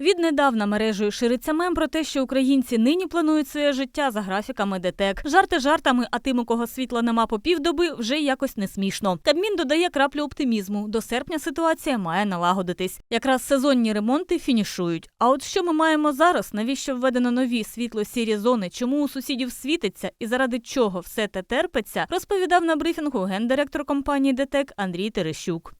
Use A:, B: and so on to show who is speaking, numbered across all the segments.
A: Віднедавна мережею шириться мем про те, що українці нині планують своє життя за графіками ДТЕК. Жарти жартами, а тим, у кого світла нема по півдоби, вже якось не смішно. Кабмін додає краплю оптимізму. До серпня ситуація має налагодитись. Якраз сезонні ремонти фінішують. А от що ми маємо зараз? Навіщо введено нові світло-сірі зони? Чому у сусідів світиться і заради чого все те терпиться? Розповідав на брифінгу гендиректор компанії ДТЕК Андрій Терещук.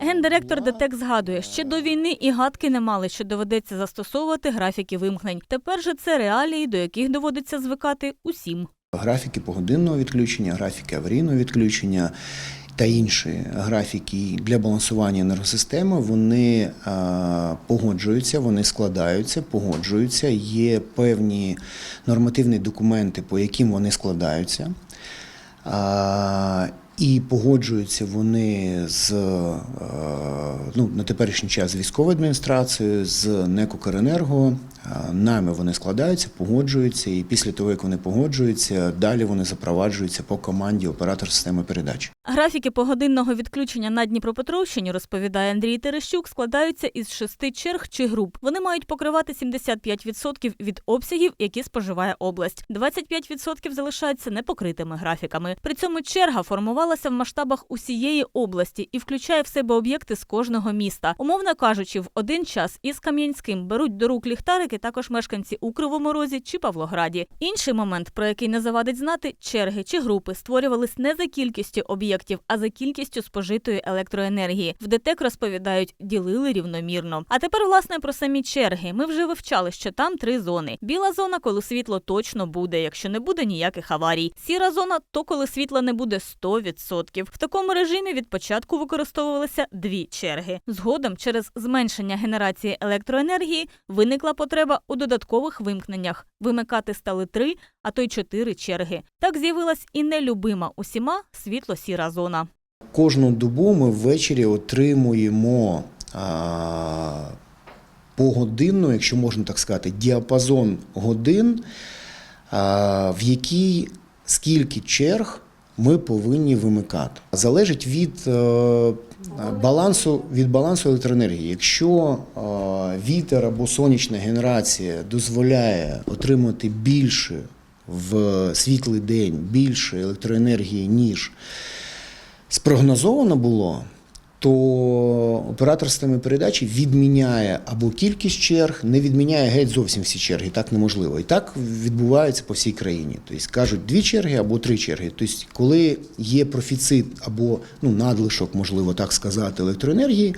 A: Гендиректор ДТЕК згадує, ще до війни і гадки не мали, що доведеться застосовувати графіки вимкнень. Тепер же це реалії, до яких доводиться звикати усім.
B: Графіки погодинного відключення, графіки аварійного відключення та інші графіки для балансування енергосистеми вони погоджуються, вони складаються, погоджуються. Є певні нормативні документи, по яким вони складаються. І погоджуються вони з е, ну, на теперішній час з військовою адміністрацією, з НЕК «Укренерго». Е, Нами вони складаються, погоджуються, і після того, як вони погоджуються, далі вони запроваджуються по команді оператор системи передач.
A: Графіки погодинного відключення на Дніпропетровщині, розповідає Андрій Терещук, складаються із шести черг чи груп. Вони мають покривати 75% від обсягів, які споживає область. 25% залишаються непокритими графіками. При цьому черга формувалася в масштабах усієї області і включає в себе об'єкти з кожного міста. Умовно кажучи, в один час із Кам'янським беруть до рук ліхтарики також мешканці у Кривому Розі чи Павлограді. Інший момент, про який не завадить знати, черги чи групи створювались не за кількістю об'єктів, а за кількістю спожитої електроенергії. В ДТЕК розповідають, ділили рівномірно. А тепер, власне, про самі черги. Ми вже вивчали, що там три зони. Біла зона, коли світло точно буде, якщо не буде ніяких аварій. Сіра зона то коли світла не буде 100%. В такому режимі від початку використовувалися дві черги. Згодом, через зменшення генерації електроенергії, виникла потреба у додаткових вимкненнях. Вимикати стали три, а то й чотири черги. Так з'явилась і нелюбима усіма світло-сіра зона.
B: Кожну добу ми ввечері отримуємо а, погодинно, якщо можна так сказати, діапазон годин, в якій скільки черг ми повинні вимикати. Залежить від е, балансу, від балансу електроенергії. Якщо е, вітер або сонячна генерація дозволяє отримати більше в світлий день більше електроенергії, ніж спрогнозовано було, то оператор системи передачі відміняє або кількість черг, не відміняє геть зовсім всі черги. Так неможливо. І так відбувається по всій країні. Тобто кажуть дві черги або три черги. Тобто, коли є профіцит або ну, надлишок, можливо так сказати, електроенергії.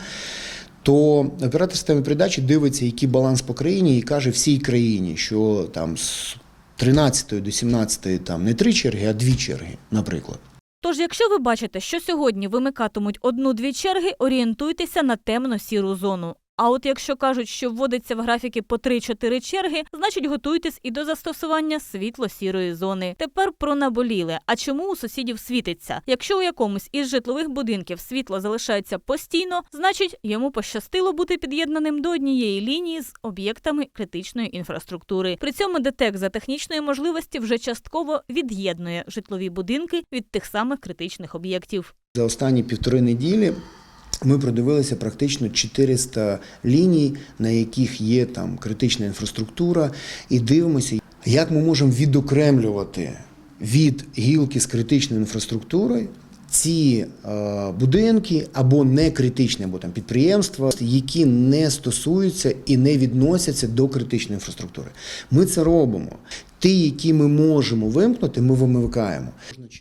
B: То оператор системи передачі дивиться, який баланс по країні, і каже всій країні, що там з 13 до 17 там не три черги, а дві черги, наприклад.
A: Тож, якщо ви бачите, що сьогодні вимикатимуть одну-дві черги, орієнтуйтеся на темно-сіру зону. А от якщо кажуть, що вводиться в графіки по 3-4 черги, значить готуйтесь і до застосування світло-сірої зони. Тепер про наболіле. А чому у сусідів світиться? Якщо у якомусь із житлових будинків світло залишається постійно, значить йому пощастило бути під'єднаним до однієї лінії з об'єктами критичної інфраструктури. При цьому ДТЕК за технічної можливості вже частково від'єднує житлові будинки від тих самих критичних об'єктів.
B: За останні півтори неділі ми продивилися практично 400 ліній, на яких є там критична інфраструктура, і дивимося, як ми можемо відокремлювати від гілки з критичною інфраструктурою ці е, будинки або не критичні, або там підприємства, які не стосуються і не відносяться до критичної інфраструктури. Ми це робимо. Ті, які ми можемо вимкнути, ми вимикаємо.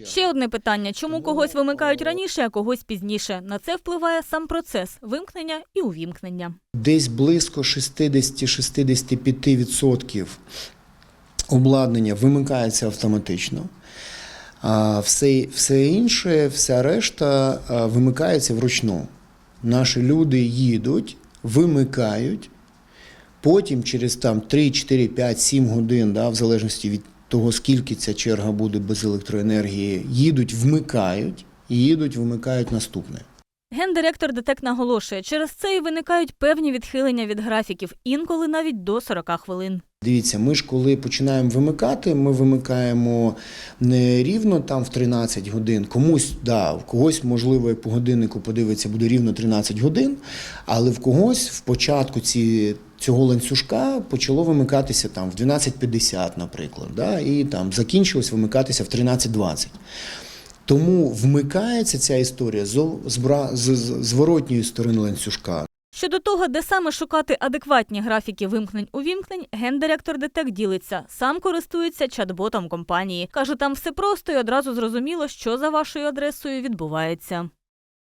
A: Ще одне питання: чому когось вимикають раніше, а когось пізніше? На це впливає сам процес вимкнення і увімкнення.
B: Десь близько 60-65% обладнання вимикається автоматично. А все, все інше, вся решта вимикається вручну. Наші люди їдуть, вимикають, потім через там 3, 4, 5, 7 годин, да, в залежності від того, скільки ця черга буде без електроенергії, їдуть, вмикають, їдуть, вимикають наступне.
A: Гендиректор ДТЕК наголошує, через це і виникають певні відхилення від графіків, інколи навіть до 40 хвилин.
B: Дивіться, ми ж коли починаємо вимикати, ми вимикаємо не рівно там в 13 годин. Комусь, да, в когось, можливо, по годиннику подивиться, буде рівно 13 годин, але в когось в початку ці цього ланцюжка почало вимикатися там в 12.50, наприклад, да, і там закінчилось вимикатися в 13.20. Тому вмикається ця історія з зворотньої сторони ланцюжка.
A: Щодо того, де саме шукати адекватні графіки вимкнень-увімкнень, гендиректор ДТЕК ділиться. Сам користується чат-ботом компанії. Каже, там все просто і одразу зрозуміло, що за вашою адресою відбувається.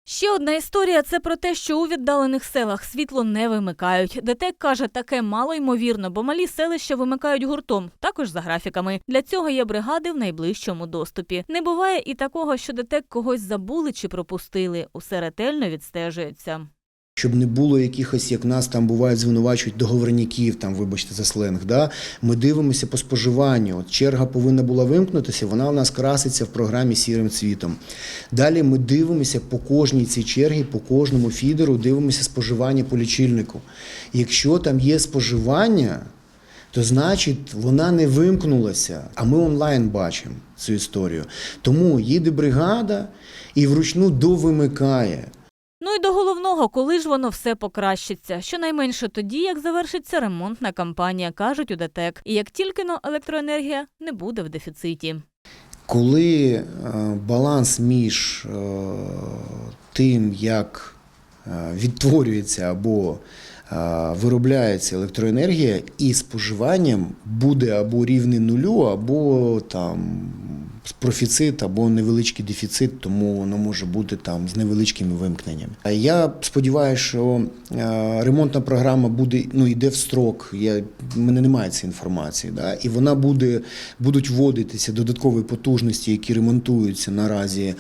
A: Ще одна історія це про те, що у віддалених селах світло не вимикають. ДТЕК каже, таке мало ймовірно, бо малі селища вимикають гуртом, також за графіками. Для цього є бригади в найближчому доступі. Не буває і такого, що ДТЕК когось забули чи пропустили. Усе ретельно відстежується.
B: Щоб не було якихось, як нас там бувають, звинувачують договорників, там, вибачте за сленг. Да? Ми дивимося по споживанню. От черга повинна була вимкнутися, вона у нас краситься в програмі сірим цвітом. Далі ми дивимося по кожній цій чергі, по кожному фідеру, дивимося споживання по лічильнику. Якщо там є споживання, то значить вона не вимкнулася. А ми онлайн бачимо цю історію. Тому їде бригада і вручну довимикає.
A: Ну і до головного, коли ж воно все покращиться. Щонайменше тоді, як завершиться ремонтна кампанія, кажуть у ДТЕК. І як тільки но електроенергія не буде в дефіциті.
B: Коли е, баланс між е, тим, як е, відтворюється або виробляється електроенергія, і споживанням буде або рівний нулю, або там профіцит, або невеличкий дефіцит, тому воно може бути там з невеличкими вимкненнями. Я сподіваюся, що е, ремонтна програма буде ну йде в строк. Я в мене немає цієї інформації, да, і вона буде будуть вводитися додаткові потужності, які ремонтуються наразі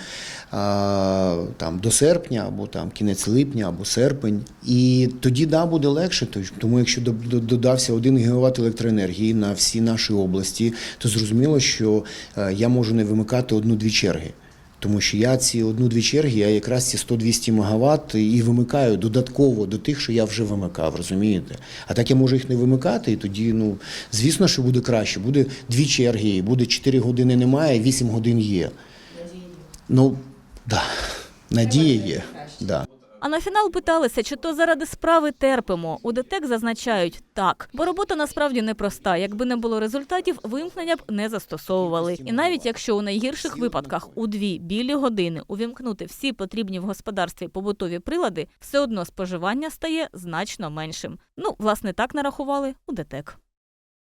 B: а, там до серпня, або там кінець липня, або серпень. І тоді да буде легше. то- Тому якщо до- до- додався 1 гігават електроенергії на всі наші області, то зрозуміло, що е, я можу не вимикати одну-дві черги. Тому що я ці одну-дві черги, я якраз ці 100-200 МВт і вимикаю додатково до тих, що я вже вимикав, розумієте? А так я можу їх не вимикати, і тоді, ну, звісно, що буде краще. Буде дві черги, буде 4 години немає, 8 годин є. Ну, да. Надія є. Да.
A: А на фінал питалися, чи то заради справи терпимо. У ДТЕК зазначають так, бо робота насправді непроста. Якби не було результатів, вимкнення б не застосовували. І навіть якщо у найгірших випадках у дві білі години увімкнути всі потрібні в господарстві побутові прилади, все одно споживання стає значно меншим. Ну, власне, так нарахували у ДТЕК.